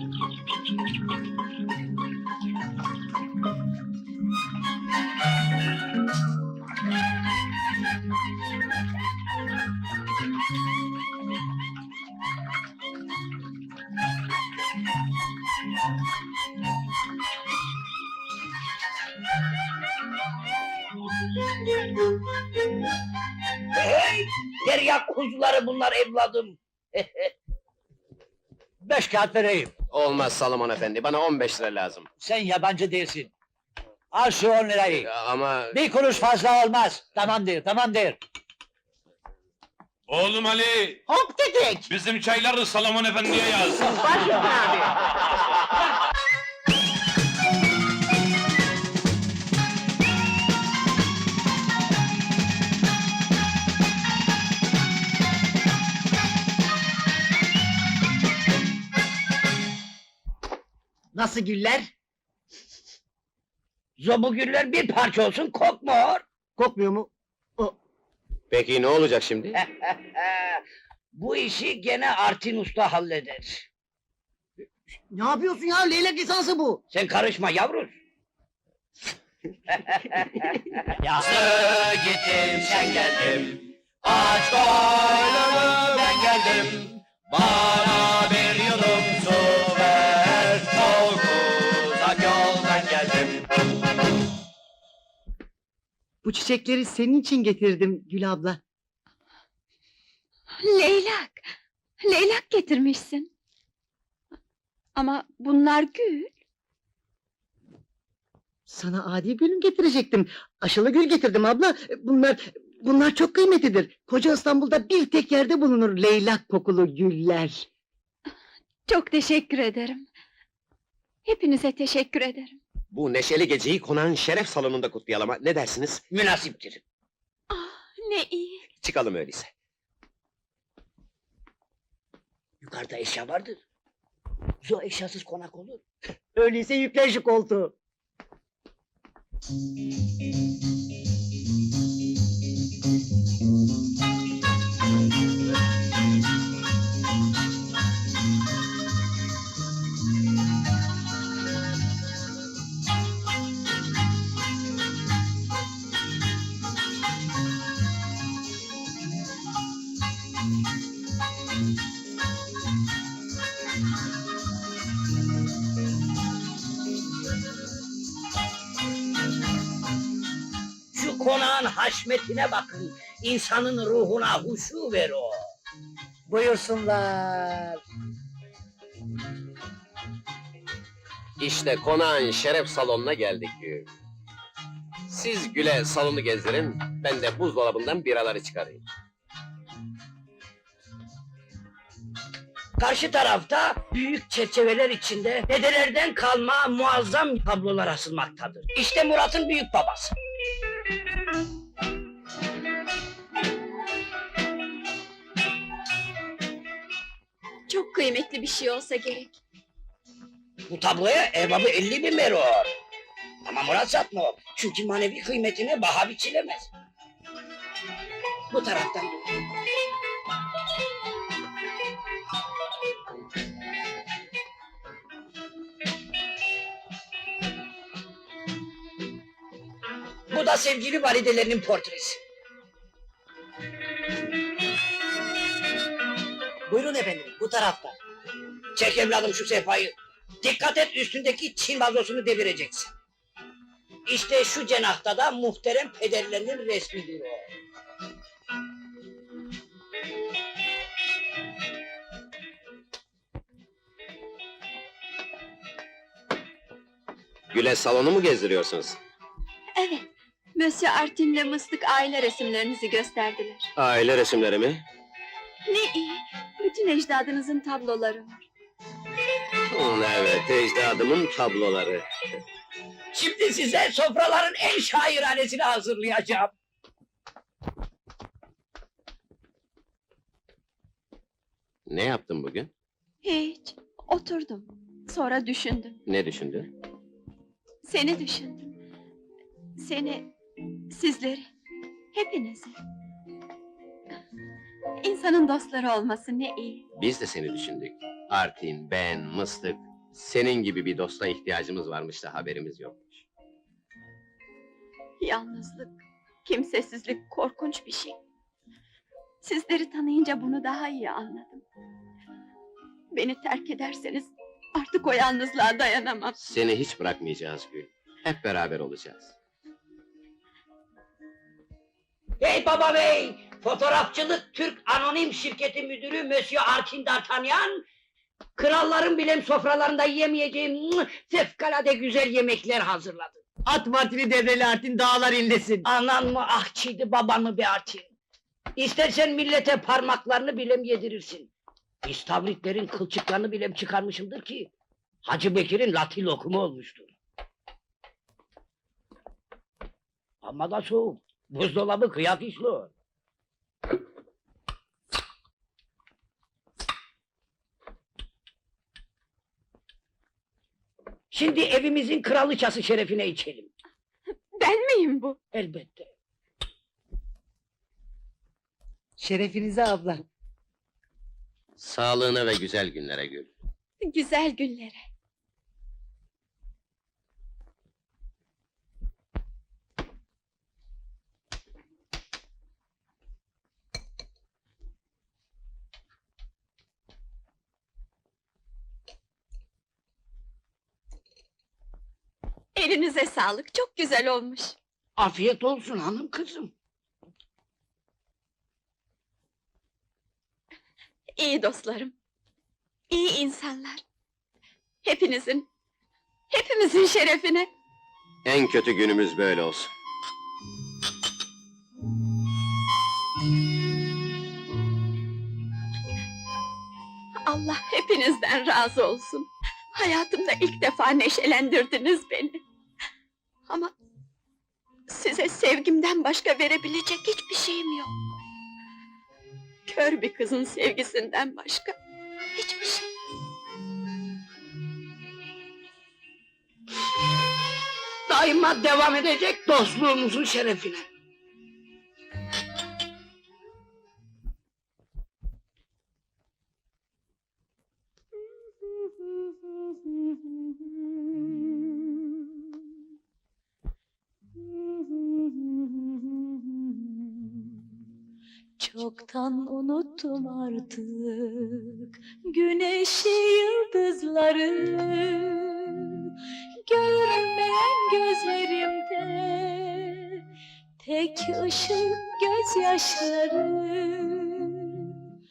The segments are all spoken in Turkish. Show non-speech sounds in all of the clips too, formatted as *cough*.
Hey! Derya kuzuları bunlar evladım. *laughs* Beş kağıt vereyim. Olmaz Salomon efendi, bana 15 lira lazım. Sen yabancı değilsin. Al şu on lirayı. Ya Ama Bir kuruş fazla olmaz. Tamamdır, tamamdır. Oğlum Ali, Hop dedik. bizim çayları Salomon Efendi'ye yaz. Başüstüne abi. *laughs* Nasıl güller? Zobu güller bir parça olsun kokmuyor. Kokmuyor mu? peki ne olacak şimdi? *laughs* Bu işi gene Artin Usta halleder. Ne yapıyorsun ya? Leylek lisansı bu. Sen karışma yavrum. *laughs* Ya gittim sen geldim, aç boynumu ben geldim. Bana bir yudum çiçekleri senin için getirdim Gül abla. Leylak. Leylak getirmişsin. Ama bunlar gül. Sana adi gülüm getirecektim. Aşılı gül getirdim abla. Bunlar bunlar çok kıymetlidir. Koca İstanbul'da bir tek yerde bulunur leylak kokulu güller. Çok teşekkür ederim. Hepinize teşekkür ederim. Bu neşeli geceyi konağın şeref salonunda kutlayalım ha, ne dersiniz? Münasiptir. Ne iyi. Çıkalım öyleyse. Yukarıda eşya vardır. Zo eşyasız konak olur. *laughs* Öyleyse yüklen şu koltuğu. Konağın haşmetine bakın. İnsanın ruhuna huşu ver o. Buyursunlar. İşte konağın şeref salonuna geldik. Siz Gül'e salonu gezdirin, ben de buzdolabından biraları çıkarayım. Karşı tarafta büyük çerçeveler içinde dedelerden kalma muazzam tablolar asılmaktadır. İşte Murat'ın büyük babası. Kıymetli bir şey olsa gerek. Bu tabloya erbabı 50 bin veriyor. Ama Murat satmıyor. Çünkü manevi kıymetine baha biçilemez. Bu taraftan. Bu da sevgili validelerinin portresi. Buyurun efendim bu tarafta. Çek evladım şu sehpayı. Dikkat et üstündeki Çin vazosunu devireceksin. İşte şu cenahta da muhterem pederlerinin resmidir o. Gül'e salonu mu gezdiriyorsunuz? Evet. Monsieur Artin'le Mıstık aile resimlerinizi gösterdiler. Aile resimleri mi? Bütün ecdadınızın tabloları var. Hmm, evet, ecdadımın tabloları. Şimdi size sofraların en şairanesini hazırlayacağım. Ne yaptın bugün? Hiç. Oturdum. Sonra düşündüm. Ne düşündün? Seni düşündüm. Seni, sizleri, hepinizi. İnsanın dostları olması ne iyi. Biz de seni düşündük. Artin, ben, Mıstık. Senin gibi bir dosta ihtiyacımız varmış da haberimiz yok. Yalnızlık, kimsesizlik korkunç bir şey. Sizleri tanıyınca bunu daha iyi anladım. Beni terk ederseniz artık o yalnızlığa dayanamam. Seni hiç bırakmayacağız Gül. Hep beraber olacağız. Hey baba bey! Fotoğrafçılık Türk Anonim Şirketi Müdürü Monsieur Arkin D'Artagnan... ...kralların bile sofralarında yiyemeyeceğim fevkalade güzel yemekler hazırladı. At martini devreli Artin dağlar inlesin. Anan mı ahçıydı, baban mı be Artin? İstersen millete parmaklarını bilem yedirirsin. İstavritlerin kılçıklarını bilem çıkarmışımdır ki... ...Hacı Bekir'in Latin lokumu olmuştur. Ama da soğuk. Buzdolabı kıyak işliyor. Şimdi evimizin kralıçası şerefine içelim. Ben miyim bu? Elbette. Şerefinize abla. Sağlığına ve güzel günlere Gül. Güzel günlere. Elinize sağlık, çok güzel olmuş. Afiyet olsun hanım kızım. İyi dostlarım. iyi insanlar. Hepinizin, hepimizin şerefine. En kötü günümüz böyle olsun. Allah hepinizden razı olsun. Hayatımda ilk defa neşelendirdiniz beni. Ama size sevgimden başka verebilecek hiçbir şeyim yok. Kör bir kızın sevgisinden başka hiçbir şey. Daima devam edecek dostluğumuzun şerefine. *laughs* Çoktan unuttum artık güneşi yıldızları. Görmeyen gözlerimde tek ışık gözyaşları.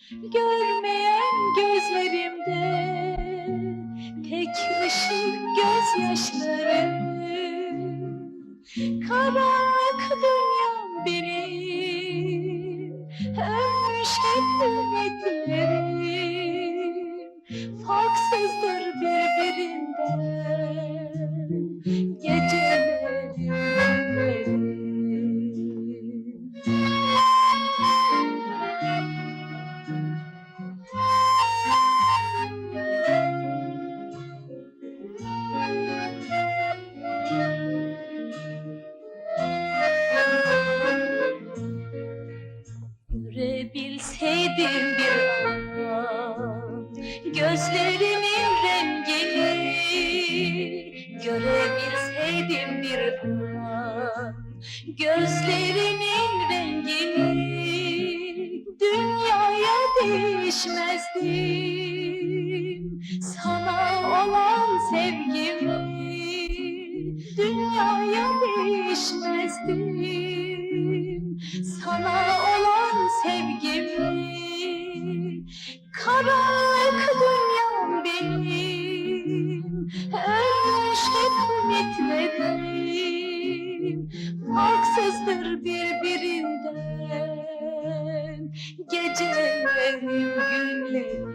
Görmeyen gözlerimde tek ışık gözyaşları. Karanlık Gözlerinin rengini Dünyaya değişmezdim Gecelerim günlerim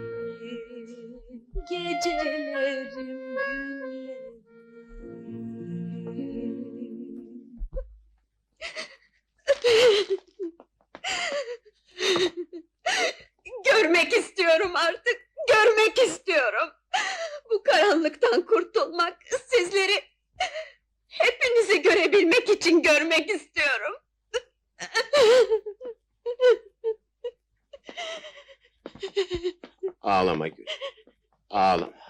Gecelerim günlerim Görmek istiyorum artık, görmek istiyorum. Bu karanlıktan kurtulmak, sizleri... ...hepinizi görebilmek için görmek istiyorum. *laughs* Ağlama Gül. Ağlama. *laughs*